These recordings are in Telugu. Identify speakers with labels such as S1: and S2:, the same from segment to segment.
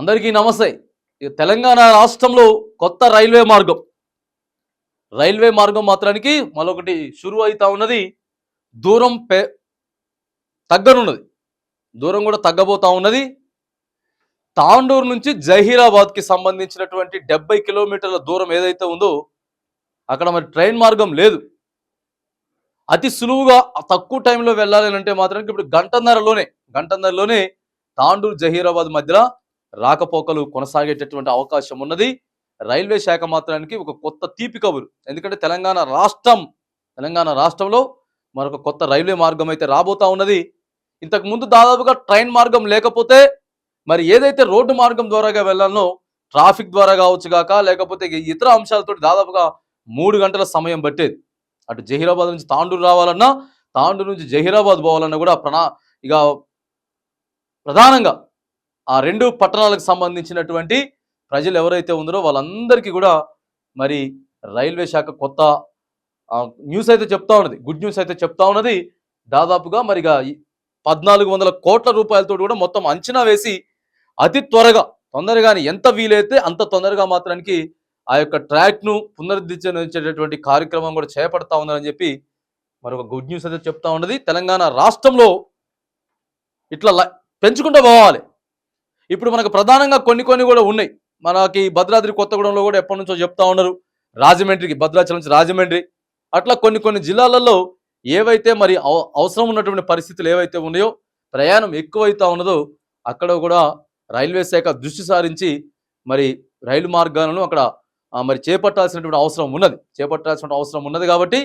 S1: అందరికీ నమస్తే. తెలంగాణ రాష్ట్రంలో కొత్త రైల్వే మార్గం. రైల్వే మార్గం మాత్రానికి మరొకటి షురు అవుతా ఉన్నది. దూరం పె తగ్గనున్నది. దూరం కూడా తగ్గబోతా ఉన్నది. తాండూరు నుంచి జహీరాబాద్కి సంబంధించినటువంటి డెబ్బై కిలోమీటర్ల దూరం ఏదైతే ఉందో అక్కడ మరి ట్రైన్ మార్గం లేదు. అతి సులువుగా తక్కువ టైంలో వెళ్ళాలి అంటే మాత్రం ఇప్పుడు గంటన్నరలోనే గంటన్నరలోనే తాండూరు జహీరాబాద్ మధ్యలో రాకపోకలు కొనసాగేటటువంటి అవకాశం ఉన్నది. రైల్వే శాఖ మాత్రానికి ఒక కొత్త తీపి కబురు. ఎందుకంటే తెలంగాణ రాష్ట్రం తెలంగాణ రాష్ట్రంలో మరొక కొత్త రైల్వే మార్గం అయితే రాబోతా ఉన్నది. ఇంతకు ముందు దాదాపుగా ట్రైన్ మార్గం లేకపోతే మరి ఏదైతే రోడ్డు మార్గం ద్వారాగా వెళ్ళాలనో ట్రాఫిక్ ద్వారా కావచ్చు గాక లేకపోతే ఇతర అంశాలతో దాదాపుగా మూడు గంటల సమయం పట్టేది. అటు జహీరాబాద్ నుంచి తాండూరు రావాలన్నా తాండూరు నుంచి జహీరాబాద్ పోవాలన్నా కూడా ప్రణా ఇక ప్రధానంగా ఆ రెండు పట్టణాలకు సంబంధించినటువంటి ప్రజలు ఎవరైతే ఉన్నారో వాళ్ళందరికీ కూడా మరి రైల్వే శాఖ కొత్త న్యూస్ అయితే చెప్తా ఉన్నది. గుడ్ న్యూస్ అయితే చెప్తా ఉన్నది. దాదాపుగా మరిగా ఈ పద్నాలుగు వందల కోట్ల రూపాయలతో కూడా మొత్తం అంచనా వేసి అతి త్వరగా తొందరగానే ఎంత వీలైతే అంత తొందరగా మాత్రానికి ఆ యొక్క ట్రాక్ను పునరుద్ధరించేటటువంటి కార్యక్రమం కూడా చేపడతా ఉందని చెప్పి మరొక గుడ్ న్యూస్ అయితే చెప్తా ఉన్నది. తెలంగాణ రాష్ట్రంలో ఇట్లా పెంచుకుంటూ పోవాలి. ఇప్పుడు మనకు ప్రధానంగా కొన్ని కొన్ని కూడా ఉన్నాయి. మనకి భద్రాద్రి కొత్తగూడెంలో కూడా ఎప్పటి నుంచో చెప్తా ఉన్నారు. రాజమండ్రికి భద్రాచలం నుంచి రాజమండ్రి. అట్లా కొన్ని కొన్ని జిల్లాలలో ఏవైతే మరి అవ- అవసరం ఉన్నటువంటి పరిస్థితులు ఏవైతే ఉన్నాయో ప్రయాణం ఎక్కువైతా ఉన్నదో అక్కడ కూడా రైల్వే శాఖ దృష్టి సారించి మరి రైలు మార్గాలను అక్కడ మరి చేపట్టాల్సినటువంటి అవసరం ఉన్నది. చేపట్టాల్సిన అవసరం ఉన్నది కాబట్టి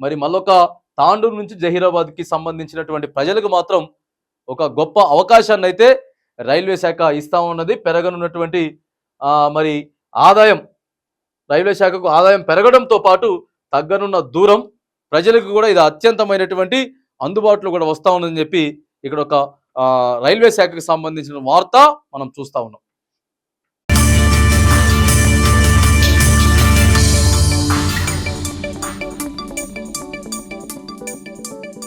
S1: మరి మళ్ళొక తాండూరు నుంచి జహీరాబాద్కి సంబంధించినటువంటి ప్రజలకు మాత్రం ఒక గొప్ప అవకాశాన్ని అయితే రైల్వే శాఖ ఇస్తా ఉన్నది పెరగనున్నటువంటి మరి ఆదాయం రైల్వే శాఖకు ఆదాయం పెరగడంతో పాటు తగ్గనున్న దూరం ప్రజలకు కూడా ఇది అత్యంతమైనటువంటి అందుబాటులో కూడా వస్తూ ఉందని చెప్పి ఇక్కడ ఒక రైల్వే శాఖకు సంబంధించిన వార్త మనం చూస్తా ఉన్నాం.